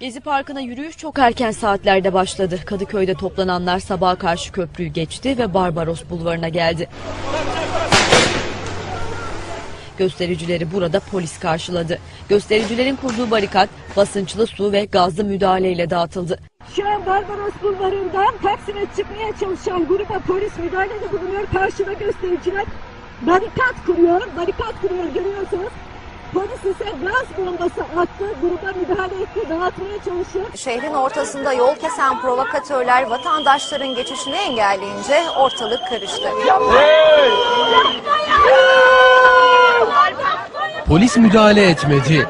Gezi Parkı'na yürüyüş çok erken saatlerde başladı. Kadıköy'de toplananlar sabaha karşı köprüyü geçti ve Barbaros Bulvarı'na geldi. Göstericileri burada polis karşıladı. Göstericilerin kurduğu barikat basınçlı su ve gazlı müdahaleyle dağıtıldı. Şu an Barbaros Bulvarı'ndan Taksim'e çıkmaya çalışan gruba polis müdahalede bulunuyor. Karşıda göstericiler barikat kuruyor. Barikat kuruyor görüyorsunuz. Polis ise gaz bombası attı. Gruba müdahale etti. Dağıtmaya çalışıyor. Şehrin ortasında yol kesen provokatörler vatandaşların geçişini engelleyince ortalık karıştı. Polis müdahale etmedi.